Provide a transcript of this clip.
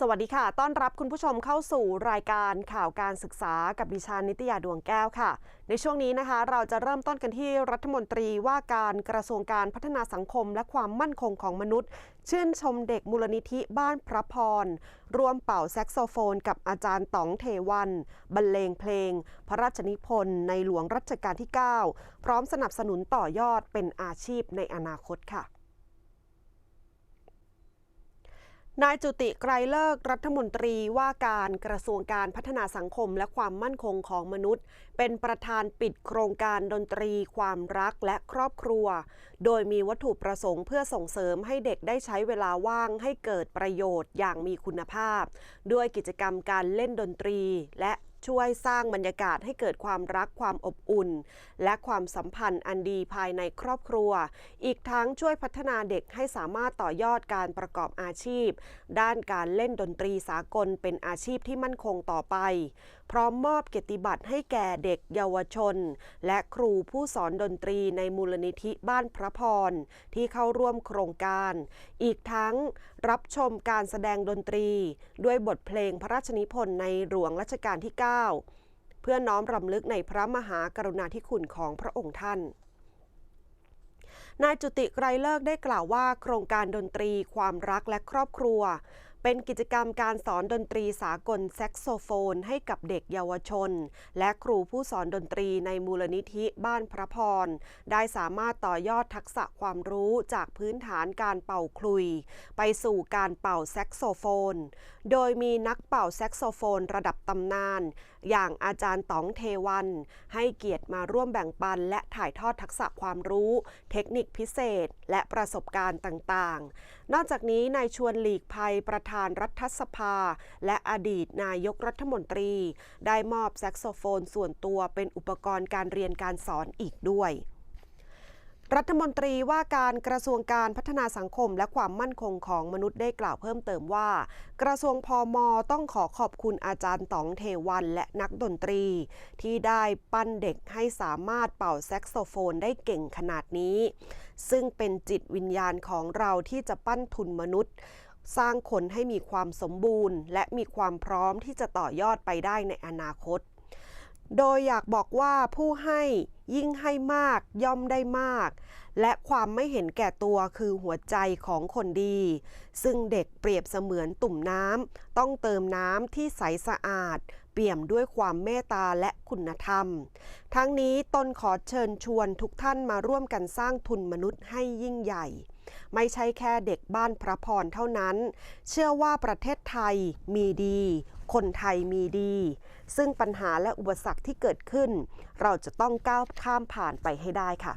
สวัสดีค่ะ ต้อนรับคุณผู้ชมเข้าสู่รายการข่าวการศึกษากับดิฉันนิตยาดวงแก้วค่ะ ในช่วงนี้นะคะ เราจะเริ่มต้นกันที่รัฐมนตรีว่าการกระทรวงการพัฒนาสังคมและความมั่นคงของมนุษย์ ชื่นชมเด็กมูลนิธิบ้านพระพร ร่วมเป่าแซกโซโฟน กับอาจารย์ต๋องเทวัน บรรเลงเพลง พระราชนิพนธ์ในหลวงรัชกาลที่ 9 พร้อมสนับสนุนต่อยอดเป็นอาชีพในอนาคตค่ะ นายจุติไกรเลิกรัฐมนตรีว่าการกระทรวงการพัฒนาสังคมและความมั่นคงของมนุษย์ เป็นประธานปิดโครงการดนตรีความรักและครอบครัว โดยมีวัตถุประสงค์เพื่อส่งเสริมให้เด็กได้ใช้เวลาว่างให้เกิดประโยชน์อย่างมีคุณภาพ ด้วยกิจกรรมการเล่นดนตรีและ ช่วยสร้างบรรยากาศให้เกิดความรักความอบอุ่น และความสัมพันธ์อันดีภายในครอบครัว อีกทั้งช่วยพัฒนาเด็กให้สามารถต่อยอดการประกอบอาชีพ ด้านการเล่นดนตรีสากลเป็นอาชีพที่มั่นคงต่อไป พร้อมมอบเกียรติบัตรให้แก่เด็กเยาวชน และครูผู้สอนดนตรีในมูลนิธิบ้านพระพร ที่เข้าร่วมโครงการ อีกทั้งรับชมการแสดงดนตรี ด้วยบทเพลงพระราชนิพนธ์ในหลวงรัชกาลที่ 9เพื่อน้อมรำลึกในพระมหากรุณาธิคุณของพระองค์ท่านนายจุติไกรเลิกได้กล่าวว่า โครงการดนตรีความรักและครอบครัว เป็นกิจกรรมการสอนดนตรีสากลแซกโซโฟนให้กับเด็กเยาวชน และครูผู้สอนดนตรีในมูลนิธิบ้านพระพร ได้สามารถต่อยอดทักษะความรู้จากพื้นฐานการเป่าคลุย ไปสู่การเป่าแซกโซโฟน โดยมีนักเป่าแซกโซโฟนระดับตำนาน อย่างอาจารย์ต๋องเทวัน ให้เกียรติมาร่วมแบ่งปัน และถ่ายทอดทักษะความรู้ เทคนิคพิเศษ และประสบการณ์ต่างๆนอกจากนี้นายชวนหลีกภัยประธานรัฐสภา และอดีตนายกรัฐมนตรี ได้มอบแซกโซโฟนส่วนตัวเป็นอุปกรณ์การเรียนการสอนอีกด้วย รัฐมนตรีว่าการกระทรวงการพัฒนาสังคมและความมั่นคงของมนุษย์ได้กล่าวเพิ่มเติมว่า กระทรวงพอมต้องขอขอบคุณอาจารย์ต๋องเทวันและนักดนตรี ที่ได้ปั้นเด็กให้สามารถเป่าแซกโซโฟนได้เก่งขนาดนี้ ซึ่งเป็นจิตวิญญาณของเราที่จะปั้นทุนมนุษย์ สร้างคนให้มีความสมบูรณ์ และมีความพร้อมที่จะต่อยอดไปได้ในอนาคต โดยอยากบอกว่าผู้ให้ ยิ่งให้มากย่อมได้มาก และความไม่เห็นแก่ตัวคือหัวใจของคนดี ซึ่งเด็กเปรียบเสมือนตุ่มน้ำต้องเติมน้ำที่ใสสะอาด เปี่ยมด้วยความเมตตาและคุณธรรม ทั้งนี้ตนขอเชิญชวนทุกท่านมาร่วมกันสร้างทุนมนุษย์ให้ยิ่งใหญ่ ไม่ใช่แค่เด็กบ้านพระพรเท่านั้น เชื่อว่าประเทศไทยมีดี คนไทยมีดี ซึ่งปัญหาและอุปสรรคที่เกิดขึ้น เราจะต้องก้าวข้ามผ่านไปให้ได้ค่ะ